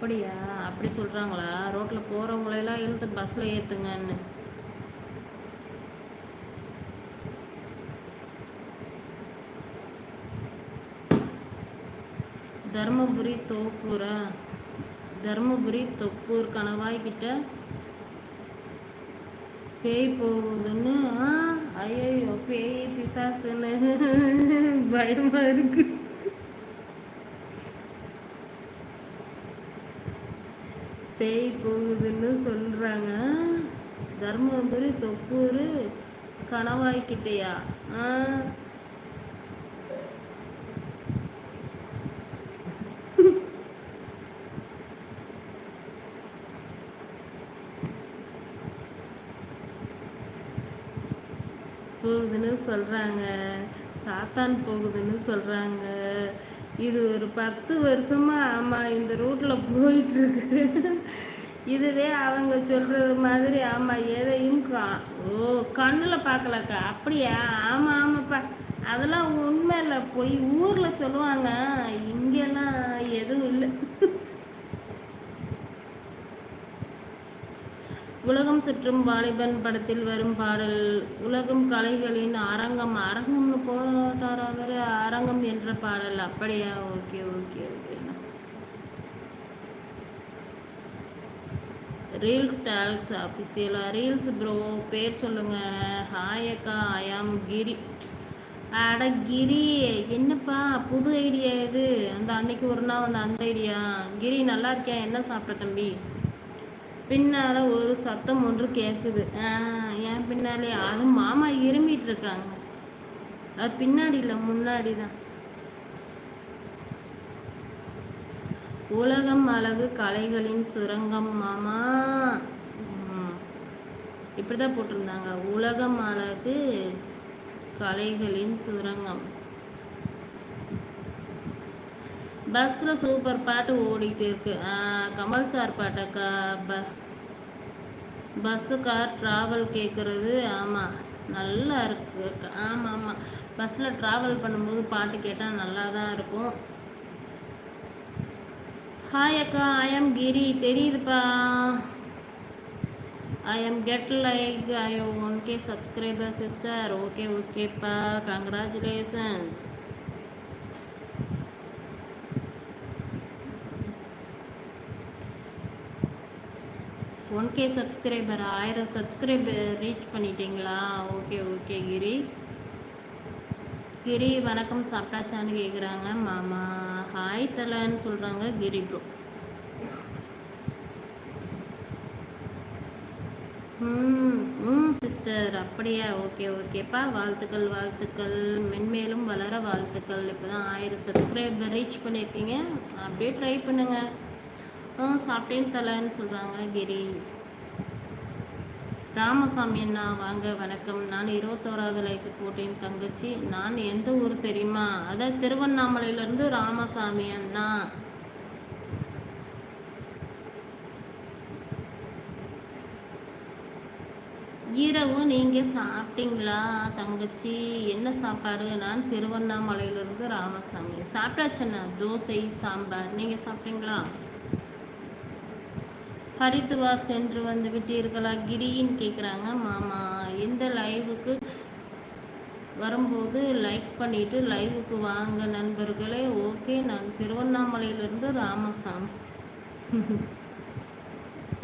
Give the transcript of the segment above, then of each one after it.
அப்படியா? அப்படி சொல்கிறாங்களா ரோட்டில் போகிறவங்களெல்லாம் இழுத்து பஸ்ஸில் ஏற்றுங்கன்னு தருமபுரி தோப்பூரா? தருமபுரி தொப்பூர் கணவாய்கிட்ட பேய் போகுதுன்னு ஐயோ பேய் பிசாசுன்னு பயமா இருக்கு. பேய் போகுதுன்னு சொல்றாங்க. தர்மபுரி தொப்பூர் கணவாய்கிட்டையா ஆ. போகுதுன்னு சொல்கிறாங்க சாத்தான் போகுதுன்னு சொல்கிறாங்க இது ஒரு பத்து வருஷமாக ஆமாம் இந்த ரூட்டில் போயிட்டுருக்கு. இதுவே அவங்க சொல்கிறது மாதிரி ஆமாம் எதையும் கா ஓ கண்ணில் பார்க்கலக்கா. அப்படியா? ஆமாம் ஆமாப்பா. அதெல்லாம் உண்மை இல்லை போய் ஊரில் சொல்லுவாங்க. இங்கெல்லாம் எதுவும் இல்லை. உலகம் சுற்றும் வாலிபன் படத்தில் வரும் பாடல் உலகம் கலைகளின் அரங்கம் அரங்கம்னு போட்டார் அவர்? அரங்கம் என்ற பாடல். அப்படியா? Okay okay okay. Reel talks அஃபிஷியலா reels bro பேர் சொல்லுங்க. ஹாய் அக்கா ஐயாம் கிரி அட கிரி என்னப்பா? புது ஐடியா இது. அந்த அன்னைக்கு ஒரு நாள் வந்து அந்த ஐடியா கிரி நல்லா இருக்கேன் என்ன சாப்பிட்ட தம்பி? பின்னால் ஒரு சத்தம் ஒன்று கேட்குது என் பின்னாலே அது மாமா இருமிட்டு இருக்காங்க அது பின்னாடி இல்லை முன்னாடி தான். உலகம் அழகு கலைகளின் சுரங்கம் மாமா. இப்படிதான் போட்டிருந்தாங்க. உலகம் அழகு கலைகளின் சுரங்கம். பஸ்ஸில் சூப்பர் பாட்டு ஓடிட்டு இருக்கு. கமல் சார் பாட்டக்கா ப பஸ்ஸு கார் ட்ராவல் கேட்குறது ஆமாம் நல்லா இருக்கு. ஆமாம் ஆமாம் பஸ்ஸில் ட்ராவல் பண்ணும்போது பாட்டு கேட்டால் நல்லா தான் இருக்கும். ஹாய் அக்கா I am Giri. தெரியுதுப்பா. I am get like I one K subscriber sister okay ஓகேப்பா கங்க்ராச்சுலேஷன்ஸ் ஒன் கே சப்ஸ்கிரைபர் ஆயிரம் சப்ஸ்கிரைபர் ரீச் பண்ணிட்டீங்களா? Okay okay Giri. கிரி வணக்கம். சாப்பிட்டாச்சான்னு கேட்குறாங்க மாமா ஹாய் தலன்னு சொல்கிறாங்க கிரி ப்ரோ ம் ம் சிஸ்டர் அப்படியா? ஓகே ஓகேப்பா. வாழ்த்துக்கள் வாழ்த்துக்கள். மென்மேலும் வளர வாழ்த்துக்கள். இப்போ தான் ஆயிரம் சப்ஸ்கிரைபர் ரீச் பண்ணியிருக்கீங்க அப்படியே ட்ரை பண்ணுங்கள் சாப்பிட்டேன் தலைன்னு சொல்கிறாங்க கிரி. ராமசாமி அண்ணா வாங்க வணக்கம். நான் இருபத்தோராவது லைஃப் போட்டேன் தங்கச்சி. நான் எந்த ஊர் தெரியுமா? அதான் திருவண்ணாமலையிலேருந்து ராமசாமி அண்ணா. இரவு நீங்கள் சாப்பிட்டீங்களா தங்கச்சி? என்ன சாப்பாடு? நான் திருவண்ணாமலையிலேருந்து ராமசாமி. சாப்பிட்டாச்சண்ணா தோசை சாம்பார். நீங்கள் சாப்பிட்டீங்களா? ஹரித்துவார் சென்று வந்து விட்டீர்களா? கிரின்னு கேட்குறாங்க மாமா இந்த லைவுக்கு வரும்போது லைக் பண்ணிவிட்டு லைவுக்கு வாங்க நண்பர்களே. ஓகே நான் திருவண்ணாமலையிலேருந்து ராமசாமி.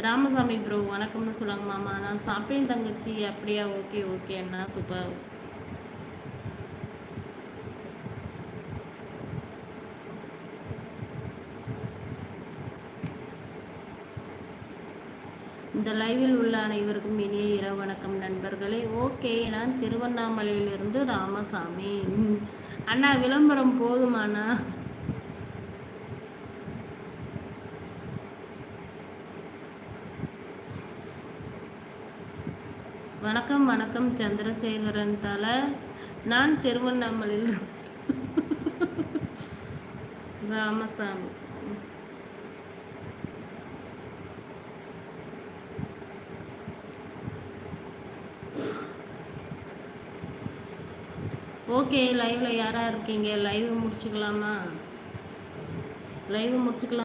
ராமசாமி ப்ரோ வணக்கம்னு சொல்லுவாங்க மாமா. நான் சாப்பிட்டேன் தங்கச்சி. அப்படியா? ஓகே ஓகே அண்ணா சூப்பர். இந்த லைவில் உள்ள அனைவருக்கும் இனிய இரவு வணக்கம் நண்பர்களே. ஓகே நான் திருவண்ணாமலையிலிருந்து ராமசாமி. அண்ணா விளம்பரம் போதுமாண்ணா வணக்கம் வணக்கம் சந்திரசேகரன் தலை. நான் திருவண்ணாமலையில் ராமசாமி. ஓகே லைவில் யாராக இருக்கீங்க? லைவ் முடிச்சுக்கலாமா? லைவ் முடிச்சுக்கலாம்.